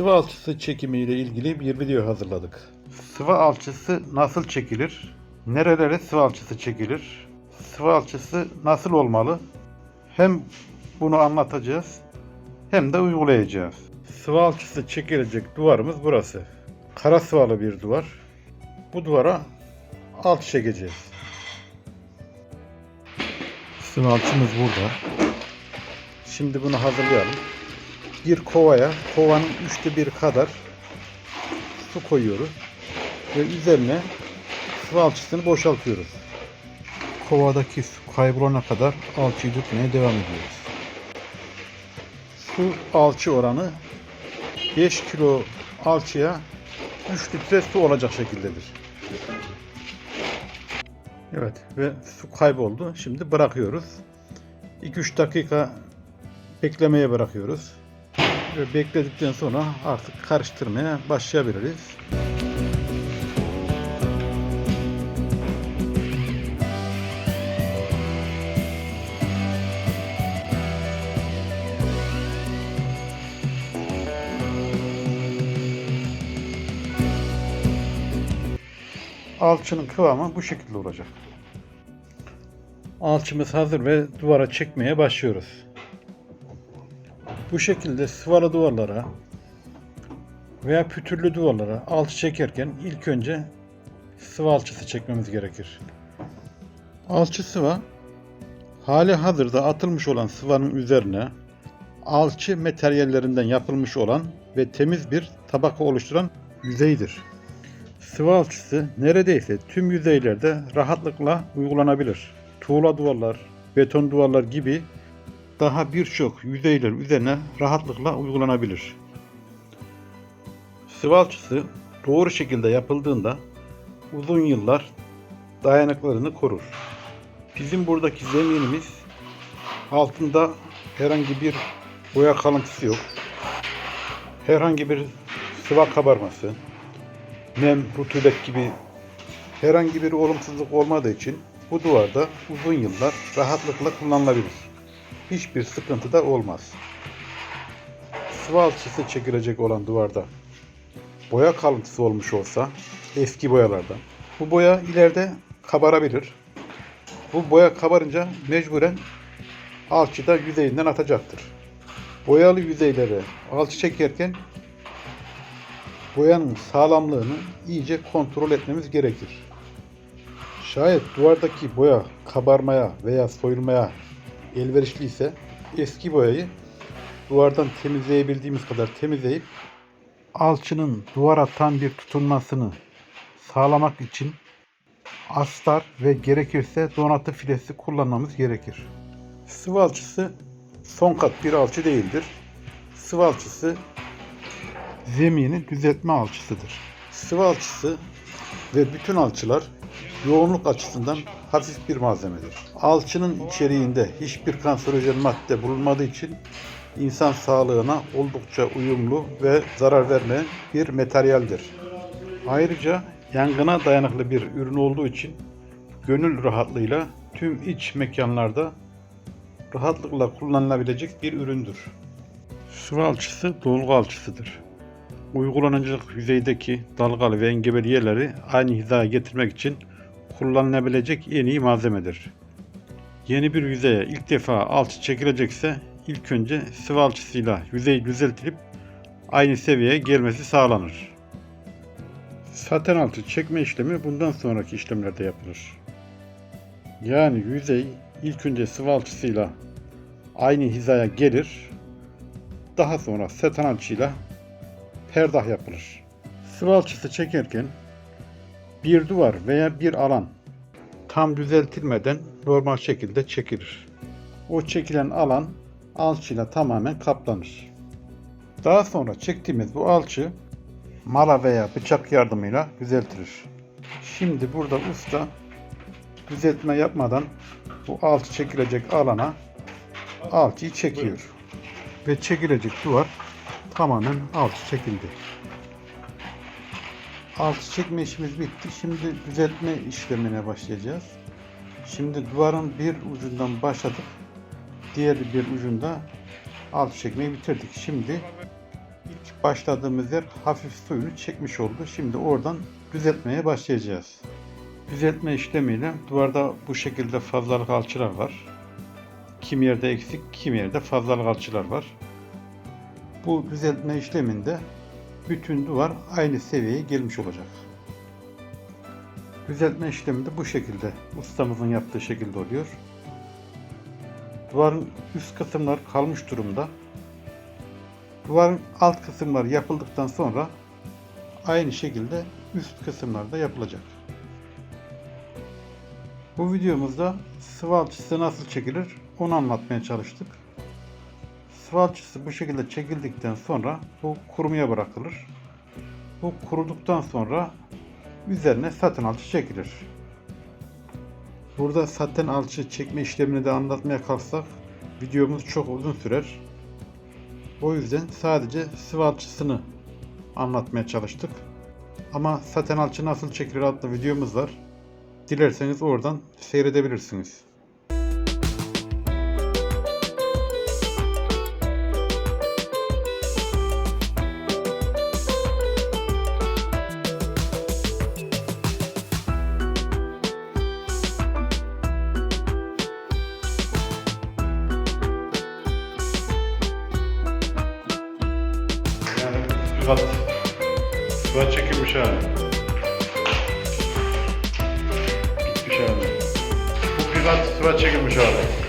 Sıvı alçısı çekimi ile ilgili bir video hazırladık. Sıvı alçısı nasıl çekilir? Nerelere sıvı alçısı çekilir? Sıvı alçısı nasıl olmalı? Hem bunu anlatacağız hem de uygulayacağız. Sıvı alçısı çekilecek duvarımız burası. Kara sıvalı bir duvar. Bu duvara alçı çekeceğiz. Sıvı alçımız burada. Şimdi bunu hazırlayalım. Bir kovaya, kovanın üçte bir kadar su koyuyoruz. Ve üzerine sıvı alçısını boşaltıyoruz. Kovadaki su kaybolana kadar alçıyı tutmaya devam ediyoruz. Su alçı oranı 5 kilo alçıya 3 litre su olacak şekildedir. Evet ve su kayboldu. Şimdi bırakıyoruz. 2-3 dakika beklemeye bırakıyoruz. Bekledikten sonra artık karıştırmaya başlayabiliriz. Alçının kıvamı bu şekilde olacak. Alçımız hazır ve duvara çekmeye başlıyoruz. Bu şekilde sıvalı duvarlara veya pütürlü duvarlara alçı çekerken ilk önce sıvı alçısı çekmemiz gerekir. Alçı sıva hali hazırda atılmış olan sıvanın üzerine alçı materyallerinden yapılmış olan ve temiz bir tabaka oluşturan yüzeydir. Sıvı alçısı neredeyse tüm yüzeylerde rahatlıkla uygulanabilir. Tuğla duvarlar, beton duvarlar gibi daha birçok yüzeyler üzerine rahatlıkla uygulanabilir. Sıvı alçısı doğru şekilde yapıldığında uzun yıllar dayanıklarını korur. Bizim buradaki zeminimiz altında herhangi bir boya kalıntısı yok. Herhangi bir sıva kabarması, nem, rutubet gibi herhangi bir olumsuzluk olmadığı için bu duvarda uzun yıllar rahatlıkla kullanılabilir. Hiçbir sıkıntı da olmaz. Sıvı alçısı çekilecek olan duvarda boya kalıntısı olmuş olsa eski boyalardan bu boya ileride kabarabilir. Bu boya kabarınca mecburen alçı da yüzeyinden atacaktır. Boyalı yüzeylere alçı çekerken boyanın sağlamlığını iyice kontrol etmemiz gerekir. Şayet duvardaki boya kabarmaya veya soyulmaya elverişli ise eski boyayı duvardan temizleyebildiğimiz kadar temizleyip alçının duvara tam bir tutunmasını sağlamak için astar ve gerekirse donatı filesi kullanmamız gerekir. Sıvı alçısı son kat bir alçı değildir. Sıvı alçısı zemini düzeltme alçısıdır. Sıvı alçısı ve bütün alçılar yoğunluk açısından hafif bir malzemedir. Alçının içeriğinde hiçbir kanserojen madde bulunmadığı için insan sağlığına oldukça uyumlu ve zarar vermeyen bir materyaldir. Ayrıca yangına dayanıklı bir ürün olduğu için gönül rahatlığıyla tüm iç mekanlarda rahatlıkla kullanılabilecek bir üründür. Sıvı alçısı dolgu alçısıdır. Uygulanacak yüzeydeki dalgalı ve engebeli yerleri aynı hizaya getirmek için kullanılabilecek en iyi malzemedir. Yeni bir yüzeye ilk defa alçı çekilecekse ilk önce sıvı alçısıyla yüzey düzeltilip aynı seviyeye gelmesi sağlanır. Saten altı çekme işlemi bundan sonraki işlemlerde yapılır. Yani yüzey ilk önce sıvı alçısıyla aynı hizaya gelir. Daha sonra saten alçıyla perdah yapılır. Sıvı alçısı çekerken bir duvar veya bir alan tam düzeltilmeden normal şekilde çekilir. O çekilen alan alçıyla tamamen kaplanır. Daha sonra çektiğimiz bu alçı mala veya bıçak yardımıyla düzeltilir. Şimdi burada usta düzeltme yapmadan bu alçı çekilecek alana alçıyı çekiyor. Ve çekilecek duvar tamamen alçı çekildi. Alçı çekme işimiz bitti. Şimdi düzeltme işlemine başlayacağız. Şimdi duvarın bir ucundan başladık. Diğer bir ucunda alçı çekmeyi bitirdik. Şimdi başladığımız yer hafif suyunu çekmiş oldu. Şimdi oradan düzeltmeye başlayacağız. Düzeltme işlemiyle duvarda bu şekilde fazlalık alçılar var. Kim yerde eksik, kim yerde fazlalık alçılar var. Bu düzeltme işleminde bütün duvar aynı seviyeye gelmiş olacak. Düzeltme işlemi de bu şekilde ustamızın yaptığı şekilde oluyor. Duvarın üst kısımlar kalmış durumda. Duvarın alt kısımları yapıldıktan sonra aynı şekilde üst kısımlar da yapılacak. Bu videomuzda sıvı alçısı nasıl çekilir onu anlatmaya çalıştık. Sıvı alçısı bu şekilde çekildikten sonra bu kurumaya bırakılır. Bu kuruduktan sonra üzerine saten alçı çekilir. Burada saten alçı çekme işlemini de anlatmaya kalksak videomuz çok uzun sürer. O yüzden sadece sıvı alçısını anlatmaya çalıştık. Ama saten alçı nasıl çekilir adlı videomuz var. Dilerseniz oradan seyredebilirsiniz. Sıvat, sıvat çekilmiş hali. Bitmiş hali. Bu privat sıvat çekilmiş hali.